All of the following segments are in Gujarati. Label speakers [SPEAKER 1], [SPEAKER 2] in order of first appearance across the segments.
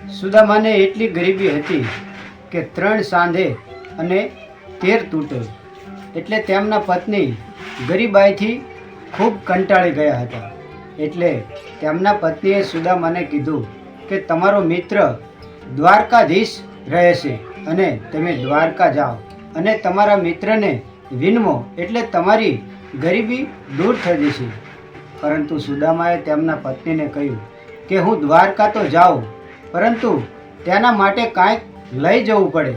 [SPEAKER 1] સુદામાને એટલી ગરીબી હતી કે ત્રણ સાંધે અને તેર તૂટે. એટલે તેમના પત્ની ગરીબાઈથી ખૂબ કંટાળી ગયા હતા. એટલે તેમના પત્નીએ સુદામાને કીધું કે તમારો મિત્ર દ્વારકાધીશ રહે છે અને તમે દ્વારકા જાઓ અને તમારા મિત્રને વિનમો એટલે તમારી ગરીબી દૂર થઈ જશે. પરંતુ સુદામાએ તેમના પત્નીને કહ્યું કે હું દ્વારકા તો જાઉં પરંતુ તેના માટે કાંઈક લઈ જવું પડે.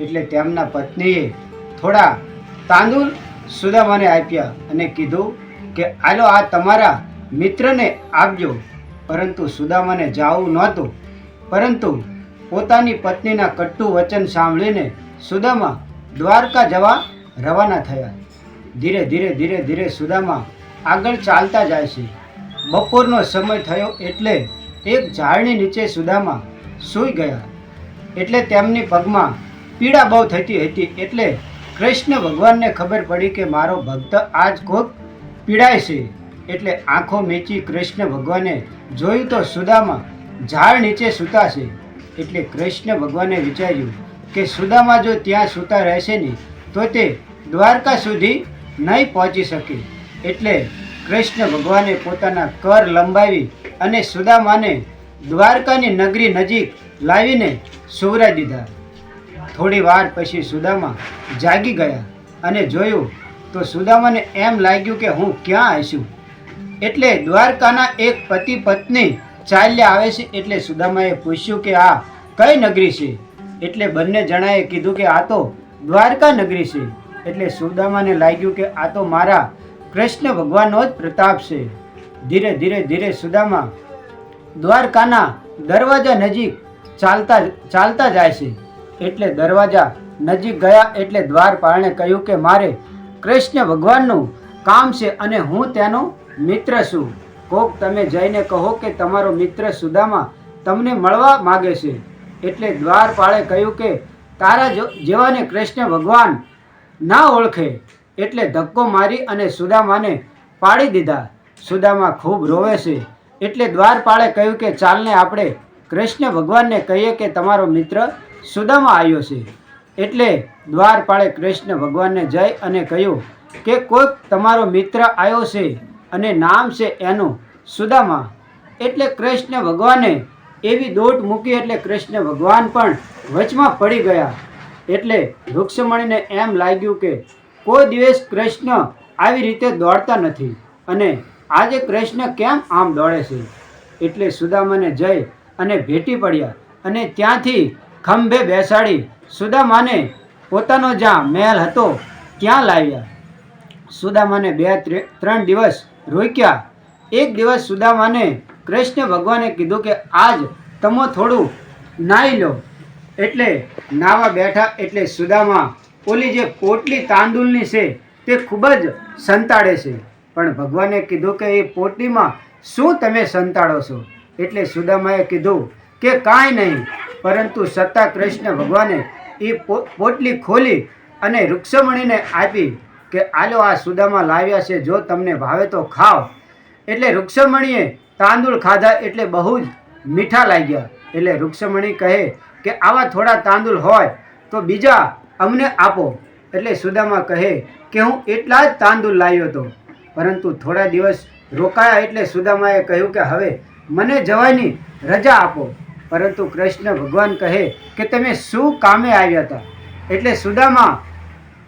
[SPEAKER 1] એટલે તેમના પત્નીએ થોડા તાંદુલ સુદામાને આપ્યા અને કીધું કે, આલો, આ તમારા મિત્રને આપજો. પરંતુ સુદામાને જાવું નહોતું. પરંતુ પોતાની પત્નીના કટ્ટુ વચન સાંભળીને સુદામા દ્વારકા જવા રવાના થયા. ધીરે ધીરે ધીરે ધીરે સુદામા આગળ ચાલતા જાય છે. બપોરનો સમય થયો એટલે એક ઝાડની નીચે સુદામા સૂઈ ગયા. એટલે તેમની પગમાં પીડા બહુ થતી હતી. એટલે કૃષ્ણ ભગવાનને ખબર પડી કે મારો ભક્ત આજ કોક પીડાય છે. એટલે આંખો મેચી કૃષ્ણ ભગવાને જોયું તો સુદામા ઝાડ નીચે સૂતા છે. એટલે કૃષ્ણ ભગવાને વિચાર્યું કે સુદામા જો ત્યાં સૂતા રહેશે ને, તો તે દ્વારકા સુધી નહીં પહોંચી શકે. એટલે કૃષ્ણ ભગવાને પોતાના કર લંબાવી અને સુદામાને દ્વારકાની નગરી નજીક લાવીને સુવરાઈ દીધા. થોડી વાર પછી સુદામા જાગી ગયા અને જોયું તો સુદામાને એમ લાગ્યું કે હું ક્યાં આવીશું? એટલે દ્વારકાના એક પતિ પત્ની ચાલ્યા આવે છે એટલે સુદામાએ પૂછ્યું કે આ કઈ નગરી છે? એટલે બંને જણાએ કીધું કે આ તો દ્વારકા નગરી છે. એટલે સુદામાને લાગ્યું કે આ તો મારા કૃષ્ણ ભગવાનનો જ પ્રતાપ છે. ધીરે ધીરે ધીરે સુદામા દ્વારકાના દરવાજા નજીક ચાલતા ચાલતા જાય છે. એટલે દરવાજા નજીક ગયા એટલે દ્વારપાળને કહ્યું કે, મારે કૃષ્ણ ભગવાનનું કામ છે અને હું તેનો મિત્ર છું. કોક તમે જઈને કહો કે તમારો મિત્ર સુદામા તમને મળવા માગે છે. એટલે દ્વારપાળે કહ્યું કે, તારા જેવાને કૃષ્ણ ભગવાન ના ઓળખે એટલે ધક્કો મારી અને સુદામાને પાડી દીધા. સુદામા ખૂબ રોવે છે. એટલે દ્વારપાળે કહ્યું કે, ચાલને આપણે કૃષ્ણ ભગવાનને કહીએ કે તમારો મિત્ર સુદામા આવ્યો છે. એટલે દ્વારપાળે કૃષ્ણ ભગવાનને જઈ અને કહ્યું કે, કોઈક તમારો મિત્ર આવ્યો છે અને નામ છે એનું સુદામા. એટલે કૃષ્ણ ભગવાને એવી દોટ મૂકી એટલે કૃષ્ણ ભગવાન પણ વચમાં પડી ગયા. એટલે વૃક્ષમણીને એમ લાગ્યું કે કોઈ દિવસ કૃષ્ણ આવી રીતે દોડતા નથી. અને આજે કૃષ્ણ કેમ આમ દોડે છે? એટલે સુદામાને જઈ અને ભેટી પડ્યા અને ત્યાંથી ખંભે બેસાડી સુદામાને પોતાનો જ્યાં મહેલ હતો ત્યાં લાવ્યા. સુદામાને બે ત્રણ દિવસ રોક્યા. એક દિવસ સુદામાને કૃષ્ણ ભગવાને કીધું કે, આજ તમે થોડું નાહી લો. એટલે નાવા બેઠા એટલે સુદામા ઓલી જે પોટલી તાંદુલની છે, તે ખૂબ જ સંતાડે છે. પણ ભગવાને કીધું કે એ પોટલીમાં શું તમે સંતાડો છો? એટલે સુદામાએ કીધું કે કાંઈ નહીં, પરંતુ સત્તા કૃષ્ણ ભગવાને એ પોટલી ખોલી અને રૂક્ષમણીને આપી કે આલો આ સુદામા લાવ્યા છે, જો તમને ભાવે તો ખાઓ. એટલે રૂક્ષમણીએ તાંદૂળ ખાધા એટલે બહુ જ મીઠા લાગ્યા. એટલે રૂક્ષમણી કહે કે આવા થોડા તાંદૂળ હોય તો બીજા અમને આપો. એટલે સુદામા કહે કે હું એટલા જ તાંદુલ લાવ્યો હતો. પરંતુ થોડા દિવસ રોકાયા એટલે સુદામાએ કહ્યું કે હવે મને જવાની રજા આપો. પરંતુ કૃષ્ણ ભગવાન કહે કે તમે શું કામે આવ્યા હતા? એટલે સુદામા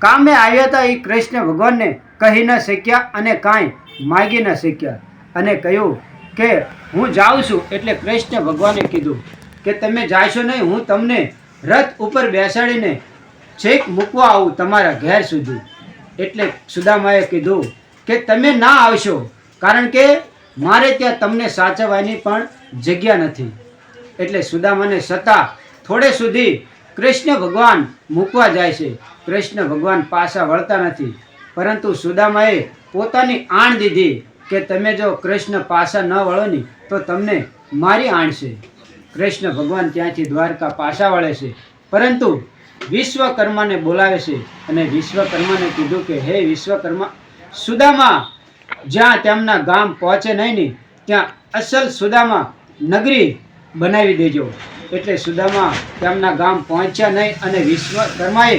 [SPEAKER 1] કામે આવ્યા હતા એ કૃષ્ણ ભગવાનને કહી ન શક્યા અને કાંઈ માગી ન શક્યા. અને કહ્યું કે હું જાઉં છું એટલે કૃષ્ણ ભગવાને કીધું કે તમે જાશો નહીં, હું તમને રથ ઉપર બેસાડીને છેક મૂકવા આવું તમારા ઘેર સુધી. એટલે સુદામાએ કીધું કે તમે ના આવશો, કારણ કે મારે ત્યાં તમને સાચવવાની પણ જગ્યા નથી. એટલે સુદામાને સતા થોડે સુધી કૃષ્ણ ભગવાન મૂકવા જાય છે. કૃષ્ણ ભગવાન પાછા વળતા નથી. પરંતુ સુદામાએ પોતાની આણ દીધી કે તમે જો કૃષ્ણ પાછા ન વળો ને, તો તમને મારી આણ છે. કૃષ્ણ ભગવાન ત્યાંથી દ્વારકા પાછા વળે છે. પરંતુ વિશ્વકર્માને બોલાવે છે અને વિશ્વકર્માને કીધું કે, હે વિશ્વકર્મા, સુદામા, જ્યાં તેમના ગામ પહોંચે નહીં ને, ત્યાં અસલ સુદામા નગરી બનાવી દેજો. એટલે સુદામા તેમના ગામ પહોંચ્યા નહીં અને વિશ્વકર્માએ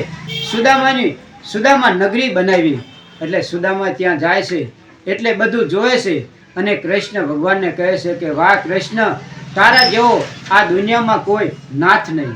[SPEAKER 1] સુદામાની, સુદામા નગરી બનાવી. એટલે સુદામા ત્યાં જાય છે, એટલે બધું જોવે છે અને કૃષ્ણ ભગવાનને કહે છે કે, વાહ કૃષ્ણ, તારા જેવો આ દુનિયામાં કોઈ નાથ નહીં.